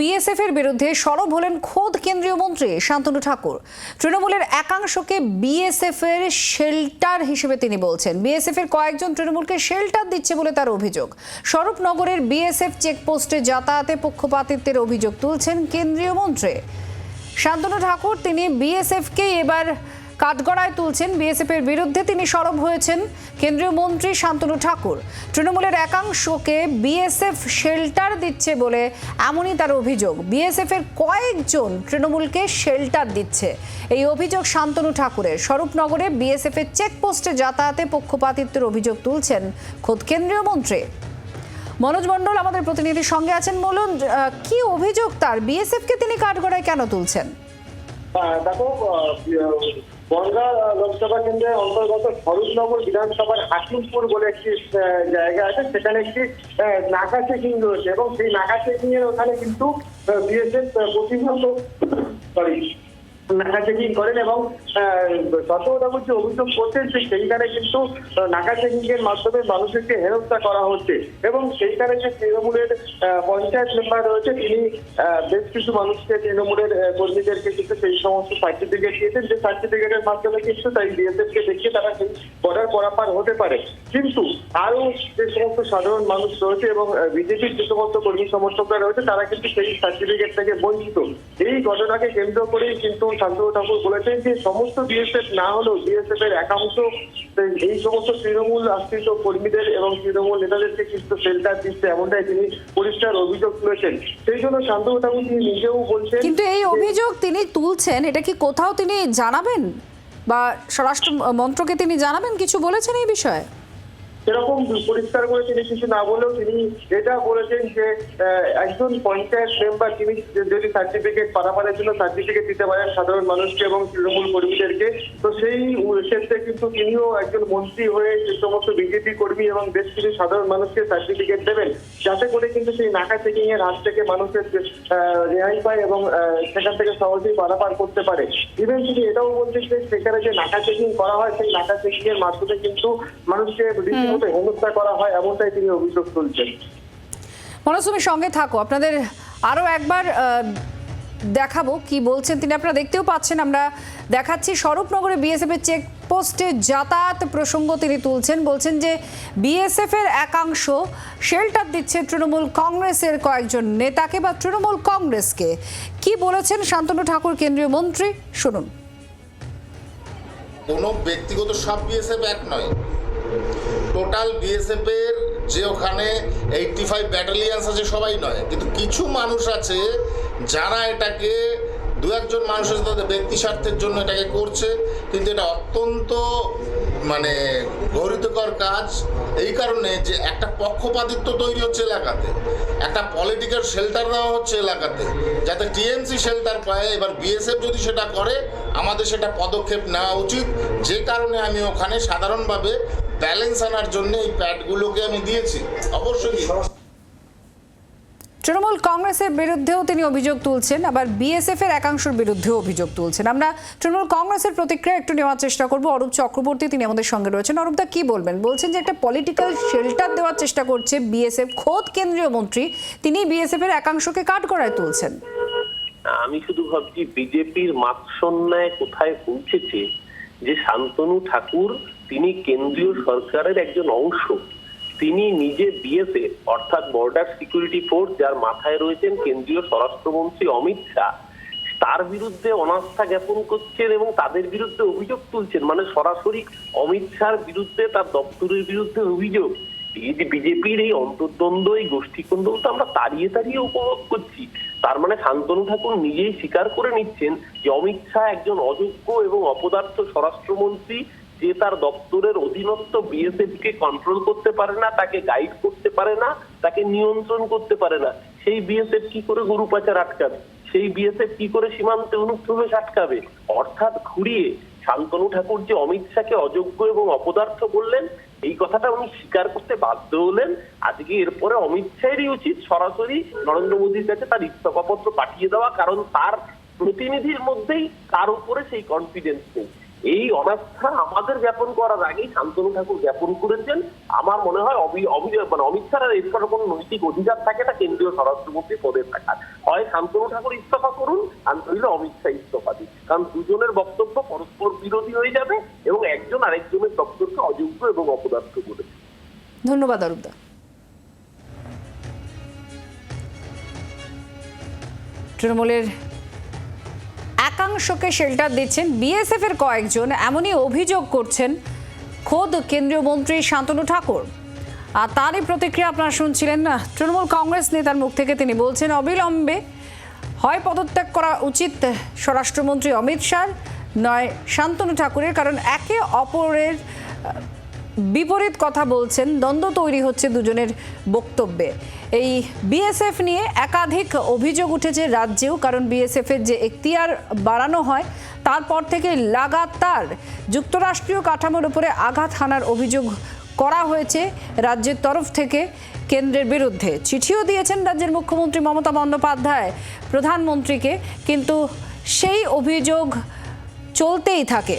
BSF এর বিরুদ্ধে সরব হলেন খোদ কেন্দ্রীয় মন্ত্রী শান্তনু ঠাকুর। তৃণমূলের একাংশকে বিএসএফ এর শেল্টার হিসেবে তিনি বলছেন। বিএসএফ এর কয়েকজন তৃণমূলকে শেল্টার দিচ্ছে বলে তার অভিযোগ। স্বরূপনগরের বিএসএফ চেকপোস্টে যাতায়াতে পক্ষপাতিত্বের অভিযোগ তুলছেন কেন্দ্রীয় মন্ত্রী। শান্তনু ঠাকুর, তিনি বিএসএফকে এবার কাঠগড়ায় তুলছেন বিএসএফ এর বিরুদ্ধে তিনি সরব হয়েছেন কেন্দ্রীয় মন্ত্রী শান্তনু ঠাকুর। তৃণমূলের একাংশকে বিএসএফ শেল্টার দিচ্ছে বলে এমনই তার অভিযোগ। বিএসএফ এর কয়েকজন তৃণমূলকে শেল্টার দিচ্ছে। এই অভিযোগ শান্তনু ঠাকুরের। স্বরূপনগরে বিএসএফ এর চেকপোস্টে যাতায়াতে পক্ষপাতিত্বের অভিযোগ তুলছেন খোদ কেন্দ্রীয় মন্ত্রী। মনোজ মণ্ডল আমাদের প্রতিনিধির সঙ্গে আছেন। বলুন কি অভিযোগ তার? বিএসএফ কে তিনি কাঠগড়ায় কেন তুলছেন? দেখো বনগাঁ লোকসভা কেন্দ্রের অন্তর্গত স্বরূপনগর বিধানসভার হাকিমপুর বলে একটি জায়গা আছে। সেখানে একটি নাকা চেকিং রয়েছে এবং সেই নাকা চেকিং এর ওখানে কিন্তু বিএসএফ প্রতিনিয়ত সরি নাকা চেকিং করেন এবং সতর্কতাপুর যে অভিযোগ করছেন সেইখানে কিন্তু আহ, নাকা চেকিং এর মাধ্যমে মানুষকে হেনস্থা করা হচ্ছে এবং সেইখানে যে তৃণমূলের পঞ্চায়েত মেম্বার রয়েছে তিনি বেশ কিছু মানুষকে তৃণমূলের কর্মীদেরকে কিন্তু সেই সমস্ত সার্টিফিকেট দিয়েছেন। যে সার্টিফিকেটের মাধ্যমে কিন্তু তাই বিএসএফ কে দেখিয়ে তারা সেই বর্ডার পরাপার হতে পারে। কিন্তু আরও যে সমস্ত সাধারণ মানুষ রয়েছে এবং বিজেপির যে সমস্ত কর্মী সমর্থকরা রয়েছে তারা কিন্তু সেই সার্টিফিকেট থেকে বঞ্চিত। এই ঘটনাকে কেন্দ্র করেই কিন্তু শান্তনু ঠাকুর বলেছেন যে সমস্ত বিএসএফ না হলেও বিএসএফ এর একাংশ এই সমস্ত তৃণমূল আশ্রিত কর্মীদের এবং তৃণমূল নেতাদেরকে কিন্তু শেল্টার দিচ্ছে এমনটাই তিনি পরিষ্কার অভিযোগ তুলেছেন। সেই জন্য শান্তনু ঠাকুর তিনি নিজেও বলছেন কিন্তু এই অভিযোগ তিনি তুলছেন এটা কি কোথাও তিনি জানাবেন? বা স্বরাষ্ট্র মন্ত্রকে তিনি জানাবেন? কিছু বলেছেন এই বিষয়ে? সেরকম পরিষ্কার করে তিনি কিছু না বলেও তিনি এটা বলেছেন যে একজন পঞ্চায়েত মেম্বার তিনি যদি সার্টিফিকেট পারাপারের জন্য সার্টিফিকেট দিতে পারেন সাধারণ মানুষকে এবং তৃণমূল কর্মীদেরকে, তো সেই ক্ষেত্রে কিন্তু তিনিও একজন মন্ত্রী হয়ে যে সমস্ত বিজেপি কর্মী এবং বেশ কিছু সাধারণ মানুষকে সার্টিফিকেট দেবেন, যাতে করে কিন্তু সেই নাকা চেকিং এর হাত থেকে মানুষের রেহাই পায় এবং সেখান থেকে সহজেই পারাপার করতে পারে। ইভেন তিনি এটাও বলছেন যে, সেখানে যে নাকা চেকিং করা হয়, সেই নাকা চেকিং এর মাধ্যমে কিন্তু মানুষকে হেনস্থা করা হয় এমনটাই তিনি অভিযোগ তুলছেন। মনোজ তুমি সঙ্গে থাকো। আপনাদের আরও একবার দেখাবো কি বলছেন তিনি। আপনারা দেখতেও পাচ্ছেন আমরা দেখাচ্ছি স্বরূপনগরে বিএসএফ এর চেকপোস্টে যাতায়াত প্রসঙ্গ তিনি তুলছেন। বলছেন যে বিএসএফ এর একাংশ শেল্টার দিচ্ছে তৃণমূল কংগ্রেসের কয়েকজন নেতাকে বা তৃণমূল কংগ্রেসকে। কি বলেছেন শান্তনু ঠাকুর কেন্দ্রীয় মন্ত্রী? শুনুন। কোনো ব্যক্তিগত সব বিএসএফ এক নয়। টোটাল বিএসএফ এর যে ওখানে এইটটি ফাইভ ব্যাটালিয়ান্স আছে, সবাই নয়। কিন্তু কিছু মানুষ আছে যারা এটাকে, দু একজন মানুষ আছে, তাদের ব্যক্তি স্বার্থের জন্য এটাকে করছে, কিন্তু এটা অত্যন্ত মানে গৌরিতকর কাজ। এই কারণে যে একটা পক্ষপাতিত্ব তৈরি হচ্ছে এলাকাতে, একটা পলিটিক্যাল শেল্টার দেওয়া হচ্ছে এলাকাতে, যাতে টিএমসি শেল্টার পায়। এবার বিএসএফ যদি সেটা করে, আমাদের সেটা পদক্ষেপ নেওয়া উচিত। যে কারণে আমি ওখানে সাধারণভাবে ব্যালেন্স আনার জন্য এই প্যাডগুলোকে আমি দিয়েছি। অবশ্যই তৃণমূল কংগ্রেসের বিরুদ্ধেও তিনি অভিযোগ তুলছেন আবার বিএসএফ এর একাংশের বিরুদ্ধেও অভিযোগ তুলছেন। আমরা তৃণমূল কংগ্রেসের প্রতিক্রিয়া একটু নেওয়ার চেষ্টা করব। অরূপ চক্রবর্তী তিনি আমাদের সঙ্গে রয়েছেন। অরূপদা কি বলবেন? বলছেন যে একটা পলিটিক্যাল শেল্টার দেওয়ার চেষ্টা করছে বিএসএফ খোদ কেন্দ্রীয় মন্ত্রী। তিনি বিএসএফ এর একাংশকে কাঠ করায় তুলছেন। আমি শুধু ভাবছি বিজেপির মাৎসন্যায় কোথায় পৌঁছেছে যে শান্তনু ঠাকুর তিনি কেন্দ্রীয় সরকারের একজন অংশ, তিনি নিজে বিএসএফ অর্থাৎ বর্ডার সিকিউরিটি ফোর্স যার মাথায় রয়েছেন কেন্দ্রীয় স্বরাষ্ট্রমন্ত্রী অমিত শাহ, তার বিরুদ্ধে অনাস্থা জ্ঞাপন করছেন এবং তাদের বিরুদ্ধে অভিযোগ তুলছেন। মানে সরাসরি অমিত শাহর বিরুদ্ধে, তার দপ্তরের বিরুদ্ধে অভিযোগ। এই যে বিজেপির এই অন্তর্দ্বন্দ্ব, এই গোষ্ঠীকন্দল তো আমরা তাড়িয়ে তাড়িয়ে উপভোগ করছি। তার মানে শান্তনু ঠাকুর নিজেই স্বীকার করে নিচ্ছেন যে অমিত শাহ একজন অযোগ্য এবং অপদার্থ স্বরাষ্ট্রমন্ত্রী, যে তার দপ্তরের অধীনস্থ বিএসএফ কে কন্ট্রোল করতে পারে না, তাকে গাইড করতে পারে না, তাকে নিয়ন্ত্রণ করতে পারে না। সেই বিএসএফ কি করে গরু পাচার আটকাবে? সেই বিএসএফ কি করে সীমান্তে অনুপ্রবেশ আটকাবে? অর্থাৎ ঘুরিয়ে শান্তনু ঠাকুর যে অমিত শাহকে অযোগ্য এবং অপদার্থ বললেন এই কথাটা উনি স্বীকার করতে বাধ্য হলেন। আজকে এরপরে অমিত শাহেরই উচিত সরাসরি নরেন্দ্র মোদীর কাছে তার ইস্তফাপত্র পাঠিয়ে দেওয়া, কারণ তার প্রতিনিধির মধ্যেই তার উপরে সেই কনফিডেন্স নেই। এই অনাস্থা আমাদের জ্ঞাপন করার আগেই শান্তনু ঠাকুর জ্ঞাপন করেছেন। আমার মনে হয় মানে অমিত শাহের এর কোনো নৈতিক অধিকার থাকে না, কেন্দ্রীয় স্বরাষ্ট্রমন্ত্রী পদে থাকার। হয় শান্তনু ঠাকুর ইস্তফা করুন, আর নইলে অমিত শাহ ইস্তফা দিন। কারণ দুজনের বক্তব্য পরস্পর বিরোধী হয়ে যাবে এবং একজন আরেকজনের দপ্তরকে অযোগ্য এবং অপদার্থ বলেছে ধন্যবাদ অরূপদা তৃণমূলের একাংশকে শেল্টার দিচ্ছেন বিএসএফ এর কয়েকজন, এমনই অভিযোগ করছেন খোদ কেন্দ্রীয় মন্ত্রী শান্তনু ঠাকুর। আর তারই প্রতিক্রিয়া আপনারা শুনছিলেন তৃণমূল কংগ্রেস নেতার মুখ থেকে তিনি বলছেন, অবিলম্বে হয় পদত্যাগ করা উচিত স্বরাষ্ট্রমন্ত্রী অমিত শাহ, নয় শান্তনু ঠাকুরের, কারণ একে অপরের বিপরীত কথা বলছেন, দ্বন্দ্ব তৈরি হচ্ছে দুজনের বক্তব্যে। এই বিএসএফ নিয়ে একাধিক অভিযোগ উঠেছে রাজ্যেও, কারণ বিএসএফ এর যে এখতিয়ার বাড়ানো হয়, তারপর থেকে লাগাতার যুক্তরাষ্ট্রীয় কাঠামোর উপরে আঘাত হানার অভিযোগ করা হয়েছে রাজ্যের তরফ থেকে কেন্দ্রের বিরুদ্ধে। চিঠিও দিয়েছেন রাজ্যের মুখ্যমন্ত্রী মমতা বন্দ্যোপাধ্যায় প্রধানমন্ত্রীকে, কিন্তু সেই অভিযোগ চলতেই থাকে।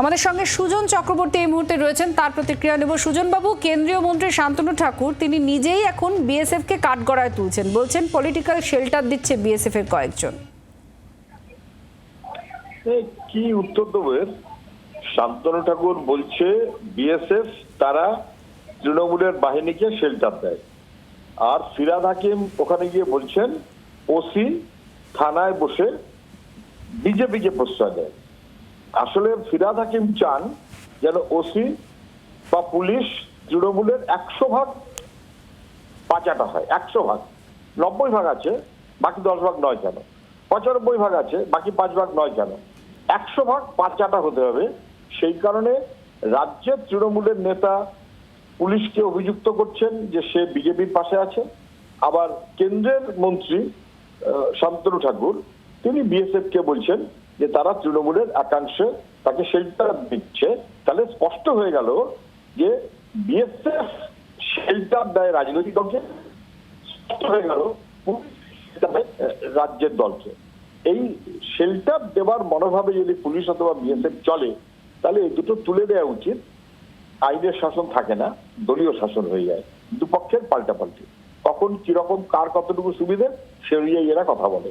আমাদের সঙ্গে সুজন চক্রবর্তী এই মুহূর্তে রয়েছেন। তার প্রতিক্রিয়া নেব সুজনবাবু। কেন্দ্রীয় মন্ত্রী শান্তনু ঠাকুর, তিনি নিজেই এখন বিএসএফ কে কাঠগড়ায় তুলছেন। বলছেন, পলিটিক্যাল শেল্টার দিচ্ছে বিএসএফ এর কয়েকজন কি উত্তর দেবো শান্তনু ঠাকুর বলছে, বিএসএফ তারা তৃণমূলের বাহিনীকে শেল্টার দেয়। আর ফিরাদ হাকিম ওখানে গিয়ে বলছেন, ওসি থানায় বসে বিজেপিকে প্রশ্রয় দেয়। আসলে ফিরাদ হাকিম চান যেন ওসি বা পুলিশ তৃণমূলের একশো ভাগ পাঁচাটা হয়, একশো ভাগ। নব্বই ভাগ আছে, বাকি দশ ভাগ নয় কেন? পঁচানব্বই ভাগ আছে, বাকি পাঁচ ভাগ নয় কেন? একশো ভাগ পাঁচাটা হতে হবে। সেই কারণে রাজ্যের তৃণমূলের নেতা পুলিশকে অভিযুক্ত করছেন যে সে বিজেপির পাশে আছে। আবার কেন্দ্রের মন্ত্রী শান্তনু ঠাকুর, তিনি বিএসএফ কে বলছেন যে তারা তৃণমূলের একাংশে তাকে শেল্টার দিচ্ছে, তাহলে স্পষ্ট হয়ে গেল যে বিএসএফ শেল্টার দেয় রাজনৈতিক দলকে, স্পষ্ট হয়ে গেল রাজ্যের দলকে। এই শেল্টার দেওয়ার মনোভাবে যদি পুলিশ অথবা বিএসএফ চলে, তাহলে এই দুটো তুলে দেওয়া উচিত। আইনের শাসন থাকে না, দলীয় শাসন হয়ে যায়, দুপক্ষের পাল্টাপাল্টি। কখন কীরকম, কার কতটুকু সুবিধে, সে অনুযায়ী এরা কথা বলে।